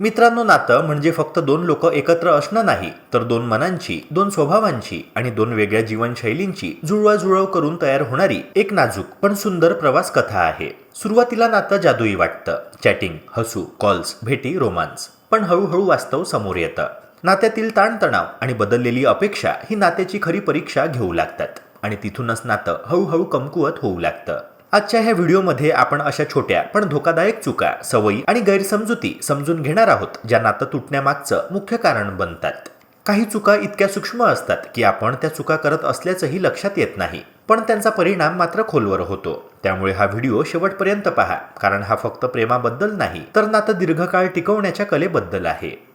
मित्रांनो नातं म्हणजे फक्त दोन लोक एकत्र असणं नाही तर दोन मनांची दोन स्वभावांची आणि दोन वेगळ्या जीवनशैलींची जुळवाजुळव करून तयार होणारी एक नाजूक पण सुंदर प्रवास कथा आहे. सुरुवातीला नातं जादुई वाटतं. चॅटिंग हसू कॉल्स भेटी रोमांस. पण हळूहळू वास्तव समोर येतं. नात्यातील ताणतणाव आणि बदललेली अपेक्षा ही नात्याची खरी परीक्षा घेऊ लागतात. आणि तिथूनच नातं हळूहळू कमकुवत होऊ लागतं. आजच्या ह्या व्हिडिओमध्ये आपण अशा छोट्या पण धोकादायक चुका सवयी आणि गैरसमजुती समजून घेणार आहोत ज्या नातं तुटण्यामागचं मुख्य कारण बनतात. काही चुका इतक्या सूक्ष्म असतात की आपण त्या चुका करत असल्याचंही लक्षात येत नाही पण त्यांचा परिणाम मात्र खोलवर होतो. त्यामुळे हा व्हिडिओ शेवटपर्यंत पहा कारण हा फक्त प्रेमाबद्दल नाही तर नातं दीर्घकाळ टिकवण्याच्या कलेबद्दल आहे.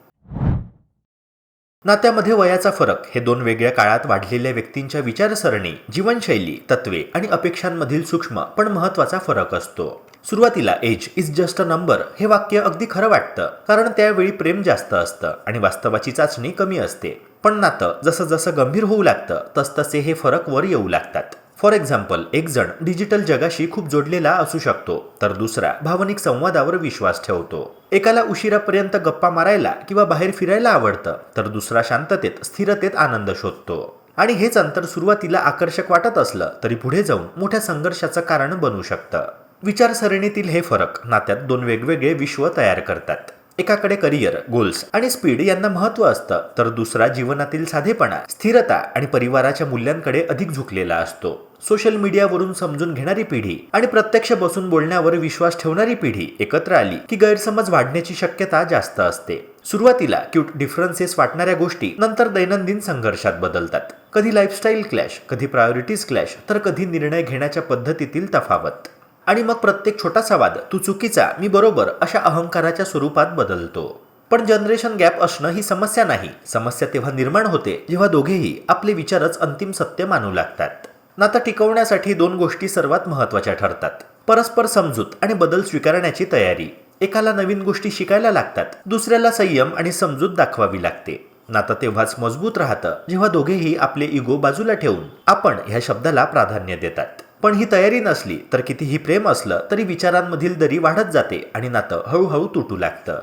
नात्यामध्ये वयाचा फरक. हे दोन वेगळ्या काळात वाढलेल्या व्यक्तींच्या विचारसरणी जीवनशैली तत्वे आणि अपेक्षांमधील सूक्ष्म पण महत्त्वाचा फरक असतो. सुरुवातीला age is just a number हे वाक्य अगदी खरं वाटतं कारण त्यावेळी प्रेम जास्त असतं आणि वास्तवाची चाचणी कमी असते. पण नातं जसं जसं गंभीर होऊ लागतं तसतसे हे फरक वर येऊ लागतात. फॉर एक्झाम्पल एक जण डिजिटल जगाशी खूप जोडलेला असू शकतो तर दुसरा भावनिक संवादावर विश्वास ठेवतो. एकाला उशिरापर्यंत गप्पा मारायला किंवा बाहेर फिरायला आवडतं तर दुसरा शांततेत स्थिरतेत आनंद शोधतो. आणि हेच अंतर सुरुवातीला आकर्षक वाटत असलं तरी पुढे जाऊन मोठ्या संघर्षाचं कारण बनू शकतं. विचारसरणीतील हे फरक नात्यात दोन वेगवेगळे विश्व तयार करतात. एकाकडे करिअर गोल्स आणि स्पीड यांना महत्त्व असतं तर दुसरा जीवनातील साधेपणा स्थिरता आणि परिवाराच्या मूल्यांकडे अधिक झुकलेला असतो. सोशल मीडियावरून समजून घेणारी पिढी आणि प्रत्यक्ष बसून बोलण्यावर विश्वास ठेवणारी पिढी एकत्र आली की गैरसमज वाढण्याची शक्यता जास्त असते. सुरुवातीला क्यूट डिफरन्सेस वाटणाऱ्या गोष्टी नंतर दैनंदिन संघर्षात बदलतात. कधी लाईफस्टाईल क्लॅश कधी प्रायोरिटीज क्लॅश तर कधी निर्णय घेण्याच्या पद्धतीतील तफावत. आणि मग प्रत्येक छोटासा वाद तू चुकीचा मी बरोबर अशा अहंकाराच्या स्वरूपात बदलतो. पण जनरेशन गॅप असणं ही समस्या नाही. समस्या तेव्हा निर्माण होते जेव्हा दोघेही आपले विचारच अंतिम सत्य मानू लागतात. नातं टिकवण्यासाठी दोन गोष्टी सर्वात महत्त्वाच्या ठरतात. परस्पर समजूत आणि बदल स्वीकारण्याची तयारी. एकाला नवीन गोष्टी शिकायला लागतात दुसऱ्याला संयम आणि समजूत दाखवावी लागते. नातं तेव्हाच मजबूत राहतं जेव्हा दोघेही आपले इगो बाजूला ठेवून आपण ह्या शब्दाला प्राधान्य देतात. पण ही तयारी नसली तर कितीही प्रेम असलं तरी विचारांमधील दरी वाढत जाते आणि नातं हळूहळू तुटू लागतं.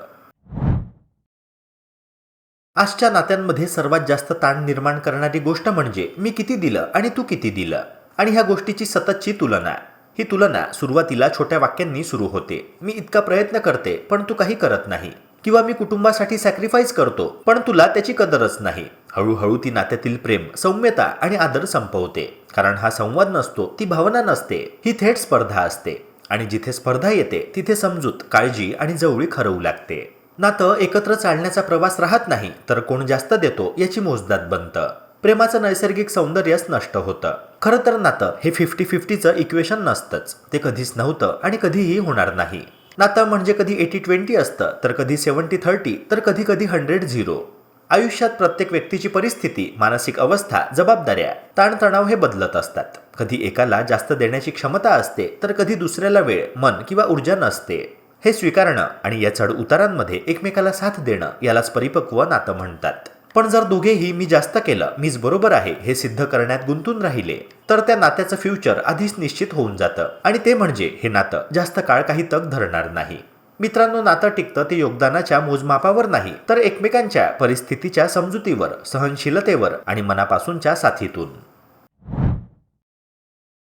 आजच्या नात्यांमध्ये सर्वात जास्त ताण निर्माण करणारी गोष्ट म्हणजे मी किती दिलं आणि तू किती दिलं. आणि ह्या गोष्टीची सततची तुलना. ही तुलना सुरुवातीला छोट्या वाक्यांनी सुरू होते. मी इतका प्रयत्न करते पण तू काही करत नाही. किंवा मी कुटुंबासाठी सॅक्रिफाईस करतो पण तुला त्याची कदरच नाही. हळूहळू ती नात्यातील प्रेम सौम्यता आणि आदर संपवते. कारण हा संवाद नसतो ती भावना नसते ही थेट स्पर्धा असते. आणि जिथे स्पर्धा येते तिथे समजूत काळजी आणि जवळीक हरवू लागते. नातं एकत्र चालण्याचा प्रवास राहत नाही तर कोण जास्त देतो याची मोजदात बनतं. प्रेमाचं नैसर्गिक सौंदर्यच नष्ट होतं. खरं तर नातं हे फिफ्टी फिफ्टीचं इक्वेशन नसतंच. ते कधीच नव्हतं आणि कधीही होणार नाही. नातं म्हणजे कधी एटी ट्वेंटी असतं तर कधी सेवन्टी थर्टी तर कधी कधी हंड्रेड झिरो आयुष्यात प्रत्येक व्यक्तीची परिस्थिती मानसिक अवस्था जबाबदाऱ्या ताणतणाव हे बदलत असतात. कधी एकाला जास्त देण्याची क्षमता असते तर कधी दुसऱ्याला वेळ मन किंवा ऊर्जा नसते. हे स्वीकारणं आणि या चढ उतारांमध्ये एकमेकाला साथ देणं यालाच परिपक्व नातं म्हणतात. पण जर दोघेही मी जास्त केलं मीच बरोबर आहे हे सिद्ध करण्यात गुंतून राहिले तर त्या नात्याचं फ्युचर आधीच निश्चित होऊन जातं. आणि ते म्हणजे हे नातं जास्त काळ काही तग धरणार नाही. मित्रांनो नातं टिकतं ते योगदानाच्या मोजमापावर नाही तर एकमेकांच्या परिस्थितीच्या समजुतीवर सहनशीलतेवर आणि मनापासूनच्या साथीतून.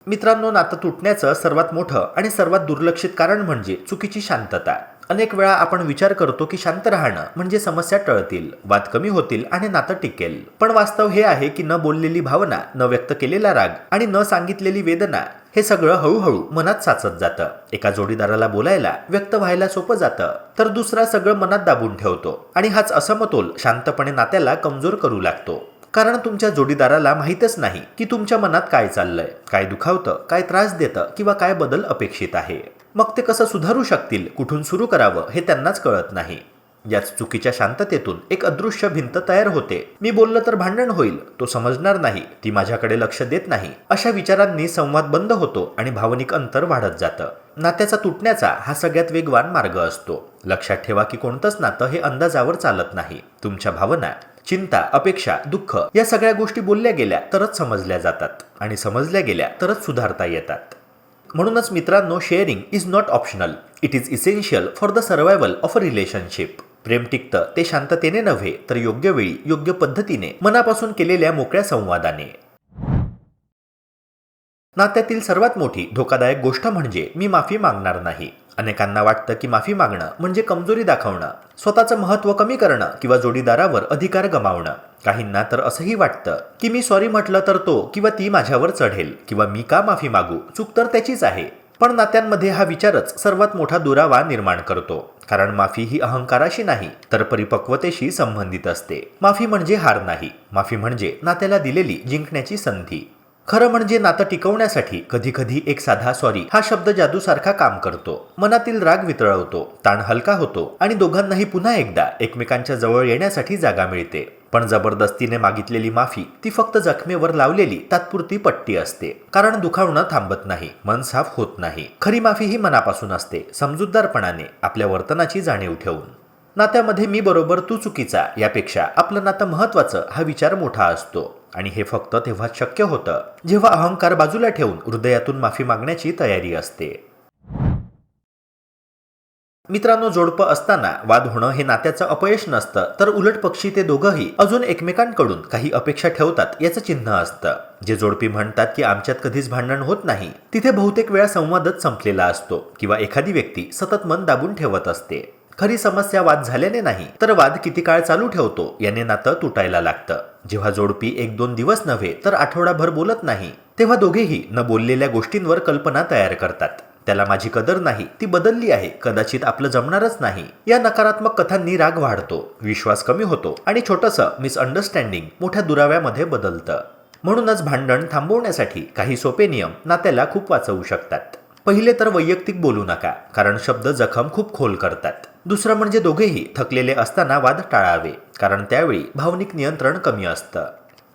मित्रांनो नातं तुटण्याचं सर्वात मोठं आणि सर्वात दुर्लक्षित कारण म्हणजे चुकीची शांतता. अनेक वेळा आपण विचार करतो की शांत राहणं म्हणजे समस्या टळतील वाद कमी होतील आणि नातं टिकेल. पण वास्तव हे आहे की न बोललेली भावना न व्यक्त केलेला राग आणि न सांगितलेली वेदना हे सगळं हळूहळू मनात साचत जातं. एका जोडीदाराला बोलायला व्यक्त व्हायला सोपं जातं. तर दुसरा सगळं मनात दाबून ठेवतो आणि हाच असमतोल शांतपणे नात्याला कमजोर करू लागतो. कारण तुमच्या जोडीदाराला माहीतच नाही की तुमच्या मनात काय चाललंय काय दुखावतं काय त्रास देतं किंवा काय बदल अपेक्षित आहे. मग ते कसं सुधारू शकतील कुठून सुरू करावं हे त्यांनाच कळत नाही. याच चुकीच्या शांततेतून एक अदृश्य भिंत तयार होते. मी बोललं तर भांडण होईल तो समजणार नाही ती माझ्याकडे लक्ष देत नाही. अशा विचारांनी संवाद बंद होतो आणि भावनिक अंतर वाढत जातं. नात्याचा तुटण्याचा हा सगळ्यात वेगवान मार्ग असतो. लक्षात ठेवा की कोणतंच नातं हे अंदाजावर चालत नाही. तुमच्या भावना चिंता अपेक्षा दुःख या सगळ्या गोष्टी बोलल्या गेल्या तरच समजल्या जातात आणि समजल्या गेल्या तरच सुधारता येतात. म्हणूनच मित्रांनो sharing is not optional it is essential for the survival of a relationship प्रेम टिकतं ते शांततेने नव्हे तर योग्य वेळी योग्य पद्धतीने मनापासून केलेल्या मोकळ्या संवादाने. नात्यातील सर्वात मोठी धोकादायक गोष्ट म्हणजे मी माफी मागणार नाही. अनेकांना वाटतं की माफी मागणं म्हणजे कमजोरी दाखवणं स्वतःचं महत्त्व कमी करणं किंवा जोडीदारावर अधिकार गमावणं. काहींना तर असंही वाटतं की मी सॉरी म्हटलं तर तो किंवा ती माझ्यावर चढेल किंवा मी का माफी मागू? चूक तर त्याचीच आहे. पण नात्यांमध्ये हा विचारच सर्वात मोठा दुरावा निर्माण करतो. कारण माफी ही अहंकाराशी नाही तर परिपक्वतेशी संबंधित असते. माफी म्हणजे हार नाही. माफी म्हणजे नात्याला दिलेली जिंकण्याची संधी. खरं म्हणजे नातं टिकवण्यासाठी कधी कधी एक साधा सॉरी हा शब्द जादूसारखा काम करतो. मनातील राग वितळवतो ताण हलका होतो आणि दोघांनाही पुन्हा एकदा एकमेकांच्या जवळ येण्यासाठी जागा मिळते. पण जबरदस्तीने मागितलेली माफी ती फक्त जखमेवर लावलेली तात्पुरती पट्टी असते. कारण दुखावणं थांबत नाही मन साफ होत नाही. खरी माफी ही मनापासून असते समजूतदारपणाने आपल्या वर्तनाची जाणीव ठेवून. नात्यामध्ये मी बरोबर तू चुकीचा यापेक्षा आपलं नातं महत्वाचं हा विचार मोठा असतो. आणि हे फक्त तेव्हाच शक्य होतं जेव्हा अहंकार बाजूला ठेवून हृदयातून माफी मागण्याची तयारी असते. मित्रांनो जोडपं असताना वाद होणं हे नात्याचं अपयश नसतं तर उलट पक्षी ते दोघंही अजून एकमेकांकडून काही अपेक्षा ठेवतात याचं चिन्ह असतं. जे जोडपी म्हणतात की आमच्यात कधीच भांडण होत नाही तिथे बहुतेक वेळा संवादच संपलेला असतो किंवा एखादी व्यक्ती सतत मन दाबून ठेवत असते. खरी समस्या वाद झाल्याने नाही तर वाद किती काळ चालू ठेवतो याने नातं तुटायला लागतं. जेव्हा जोडपी एक दोन दिवस नव्हे तर आठवडाभर बोलत नाही. तेव्हा दोघेही न बोललेल्या गोष्टींवर कल्पना तयार करतात. त्याला माझी कदर नाही ती बदलली आहे कदाचित आपलं जमणारच नाही. या नकारात्मक कथांनी राग वाढतो विश्वास कमी होतो आणि छोटंसं मिसअंडरस्टँडिंग मोठ्या दुराव्यामध्ये बदलतं. म्हणूनच भांडण थांबवण्यासाठी काही सोपे नियम नात्याला खूप वाचवू शकतात. पहिले तर वैयक्तिक बोलू नका कारण शब्द जखम खूप खोल करतात. दुसरं म्हणजे दोघेही थकलेले असताना वाद टाळावे कारण त्यावेळी भावनिक नियंत्रण कमी असतं.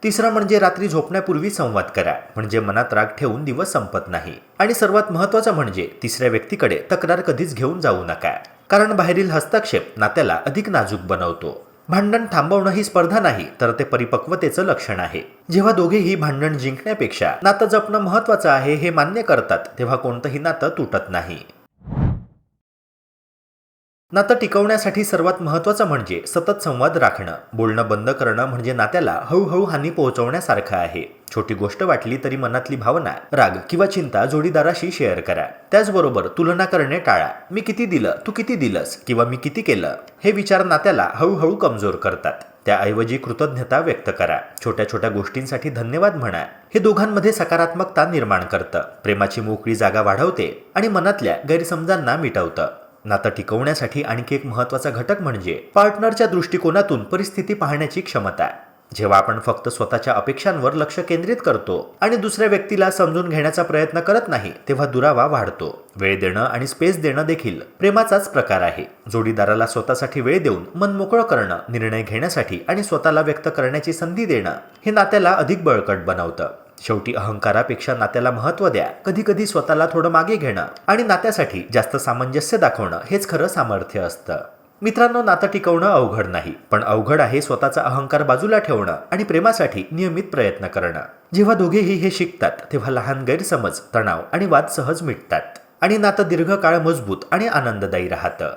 तिसरं म्हणजे रात्री झोपण्यापूर्वी संवाद करा म्हणजे मनात राग ठेवून दिवस संपत नाही. आणि सर्वात महत्त्वाचं म्हणजे तिसऱ्या व्यक्तीकडे तक्रार कधीच घेऊन जाऊ नका कारण बाहेरील हस्तक्षेप नात्याला अधिक नाजूक बनवतो. भांडण थांबवणं ही स्पर्धा नाही तर ते परिपक्वतेचं लक्षण आहे. जेव्हा दोघेही भांडण जिंकण्यापेक्षा नातं जपणं महत्वाचं आहे हे मान्य करतात तेव्हा कोणतंही नातं तुटत नाही. नातं टिकवण्यासाठी सर्वात महत्त्वाचं म्हणजे सतत संवाद राखणं. बोलणं बंद करणं म्हणजे नात्याला हळूहळू हानी पोहोचवण्यासारखं आहे. छोटी गोष्ट वाटली तरी मनातली भावना राग किंवा चिंता जोडीदाराशी शेअर करा. त्याचबरोबर तुलना करणे टाळा. मी किती दिलं तू किती दिलंस किंवा मी किती केलं हे विचार नात्याला हळूहळू कमजोर करतात. त्याऐवजी कृतज्ञता व्यक्त करा. छोट्या छोट्या गोष्टींसाठी धन्यवाद म्हणा. हे दोघांमध्ये सकारात्मकता निर्माण करतं. प्रेमाची मोकळी जागा वाढवते आणि मनातल्या गैरसमजांना मिटवतं. नातं टिकवण्यासाठी आणखी एक महत्त्वाचा घटक म्हणजे पार्टनरच्या दृष्टिकोनातून परिस्थिती पाहण्याची क्षमता. आहे जेव्हा आपण फक्त स्वतःच्या अपेक्षांवर लक्ष केंद्रित करतो आणि दुसऱ्या व्यक्तीला समजून घेण्याचा प्रयत्न करत नाही तेव्हा दुरावा वाढतो. वेळ देणं आणि स्पेस देणं देखील प्रेमाचाच प्रकार आहे. जोडीदाराला स्वतःसाठी वेळ देऊन मन मोकळं करणं निर्णय घेण्यासाठी आणि स्वतःला व्यक्त करण्याची संधी देणं हे नात्याला अधिक बळकट बनवतं. शेवटी अहंकारापेक्षा नात्याला महत्त्व द्या. कधी कधी स्वतःला थोडं मागे घेणं आणि नात्यासाठी जास्त सामंजस्य दाखवणं हेच खरं सामर्थ्य असतं. मित्रांनो नातं टिकवणं अवघड नाही पण अवघड आहे स्वतःचा अहंकार बाजूला ठेवणं आणि प्रेमासाठी नियमित प्रयत्न करणं. जेव्हा दोघेही हे शिकतात तेव्हा लहान गैरसमज तणाव आणि वाद सहज मिटतात आणि नातं दीर्घकाळ मजबूत आणि आनंददायी राहतं.